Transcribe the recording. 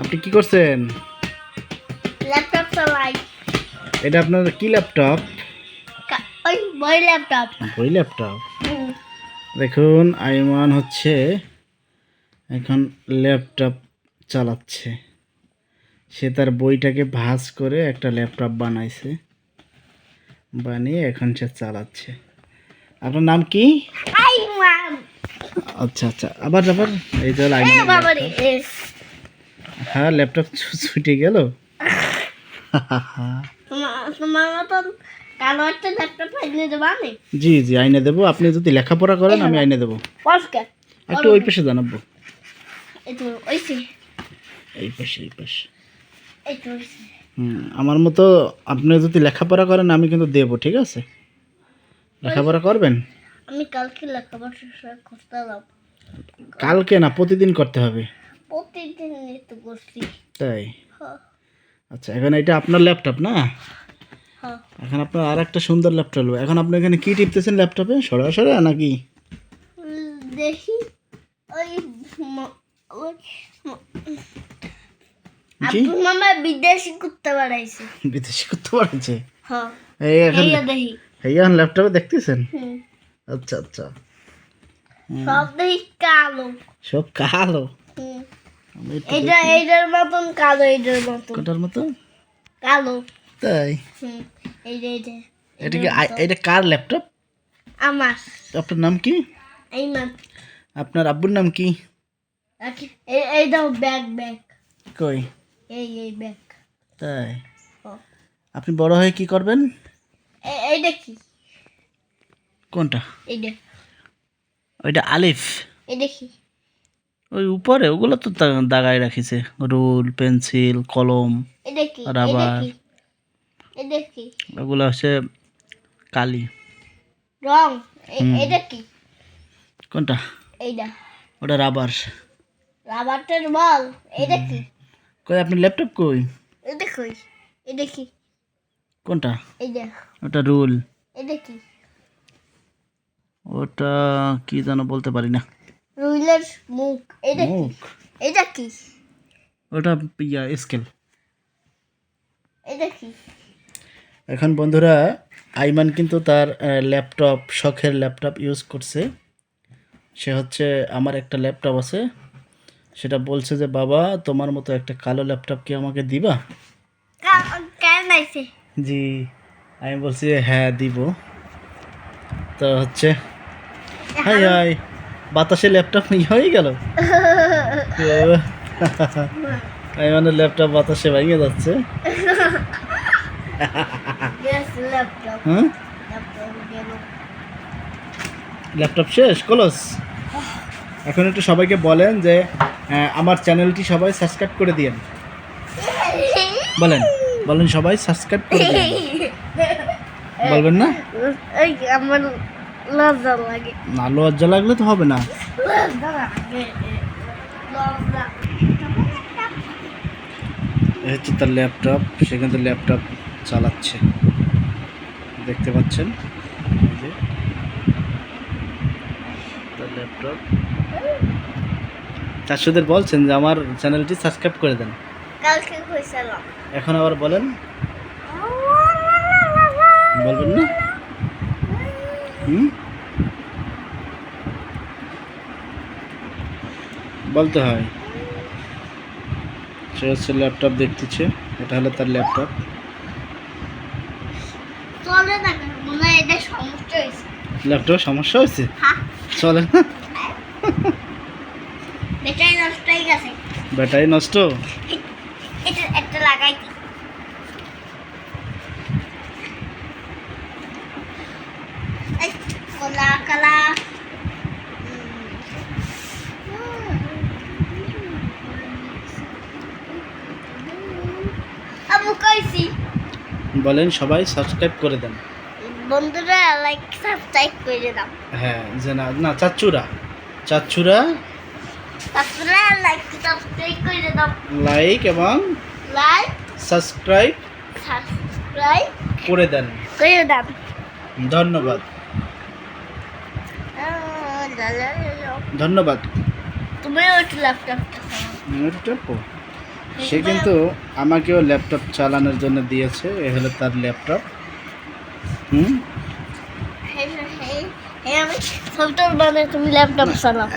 আপনি কি করছেন? ল্যাপটপ চালাই। এটা আপনার কি ল্যাপটপ ওই বই ল্যাপটপ ওই ল্যাপটপ দেখুন আইমান হচ্ছে এখন ল্যাপটপ চালাচ্ছে। সে তার বইটাকে ভাঁজ করে একটা ল্যাপটপ বানাইছে। বানিয়ে এখন সে চালাচ্ছে। আপনার নাম কি? আই মাম আচ্ছা আচ্ছা। আবার আবার? এই যে। এ, হ্যাঁ ল্যাপটপ ছুটে গেল। জি জি আইনে দেবো। আপনি যদি লেখাপড়া করেন আমি আইনে দেবো। একটু ওই পাশে জানাব। এই পাশে এই পাশে। আমার মতো আপনি যদি লেখাপড়া করেন আমি কিন্তু দেবো ঠিক আছে? লেখাপড়া করবেন? আমি কালকে লেখাপড়া শেষ করতে এলাম কালকে না? প্রতিদিন করতে হবে? প্রতিদিন তো করছি। তাই? হ্যাঁ। আচ্ছা এখন এটা আপনার ল্যাপটপ না? হ্যাঁ। এখন আপনার আর একটা সুন্দর ল্যাপটপ এখন আপনি এখানে কি টিপতেছেন ল্যাপটপে? সরাসরি নাকি? দেখি। ওই মামা বিদেশি করতে বাড়াইছে বিদেশি করতে পারছে হ্যাঁ। এই এখন দেখি। এই এখন ল্যাপটপে দেখতেছেন? হুম। আচ্ছা আচ্ছা। সব কালো। সব কালো? এইটা এইটার মতন কালো এইটার মতন। কোটার মতো? কালো। তাই? এটা কি এটা কার ল্যাপটপ? আমার। আপনার নাম কি? এই মা আপনার আব্বুর নাম কি? এই এই দাও ব্যাগ ব্যাগ। কই? এই এই ব্যাগ। তাই। আপনি বড় হয়ে কি করবেন? এই- এইটা কি? কোনটা? এইটা ওইটা আলিফ। এইটা কি ওই উপরে ওগুলো তো দাগায় রাখিছে। রুল পেন্সিল কলম রাবার। ওগুলো হচ্ছে কালি। রং। এটা কি কোনটা? এইটা ওটা রাবার। রাবারটার বল এটা কি কই আপনার ল্যাপটপ কই? এটা কই এটা কি কোনটা? এইটা ওটা রুল। এটা কি ওটা কি যেন বলতে পারি না। রুইলের মুখ। এটা মুখ? এটা কি? ওটা ইয়া স্কেল। এটা কি? এখন বন্ধুরা আইমান কিন্তু তার ল্যাপটপ শখের ল্যাপটপ ইউজ করছে। সে হচ্ছে আমার একটা ল্যাপটপ আছে। সেটা বলছে যে বাবা তোমার মতো একটা কালো ল্যাপটপ কি আমাকে দিবা? জি আমি বলছি যে হ্যাঁ দিব। তো হচ্ছে হাই হাই। বাতাসে ল্যাপটপ ইয়ে হয়ে গেল? আইমানের ল্যাপটপ বাতাসে ভেঙে যাচ্ছে। ল্যাপটপ হ্যাঁ? ল্যাপটপ শেষ? কলস এখন একটু সবাইকে বলেন যে আমার চ্যানেলটি সবাই সাবস্ক্রাইব করে দিয়েন। বলেন বলেন সবাই সাবস্ক্রাইব করে দিন বলবেন না? আমার লজ্জা লাগে না লজ্জা লাগলে তো হবে না হচ্ছে তার ল্যাপটপ সে কিন্তু ল্যাপটপ চালাচ্ছে দেখতে পাচ্ছেন এই যে তার ল্যাপটপ চারশোদের বলছেন যে আমার চ্যানেলটি সাবস্ক্রাইব করে দেন এখন আবার বলেন বলবেন না বলতে হয়। সে হচ্ছে ল্যাপটপ দেখতেছে এটা হলো তার ল্যাপটপ। চলে না? মনে এটা সমস্যা হয়েছে। ল্যাপটপ সমস্যা হয়েছে? হ্যাঁ চলে না? বেটাই নষ্ট হয়ে গেছে। ব্যাটারি নষ্ট? এটা একটা লাগাই দি এই, কলা কলা আবু কইছি বলেন সবাই সাবস্ক্রাইব করে দেন। বন্ধুরা লাইক সাবস্ক্রাইব করে দাও। হ্যাঁ যে না না চাচ্চুরা চাচ্চুরা তারপরে লাইক সাবস্ক্রাইব করে দাও। লাইক এবং লাইক সাবস্ক্রাইব সাবস্ক্রাইব করে দেন। করে দাও। ধন্যবাদ। ধন্যবাদ। তুমিও একটু ল্যাপটপটা সে কিন্তু আমাকেও ল্যাপটপ চালানোর জন্য দিয়েছে এ হলো তার ল্যাপটপ। হুম? হ্যাঁ আমি ছবিটা মানে তুমি ল্যাপটপ চালাও।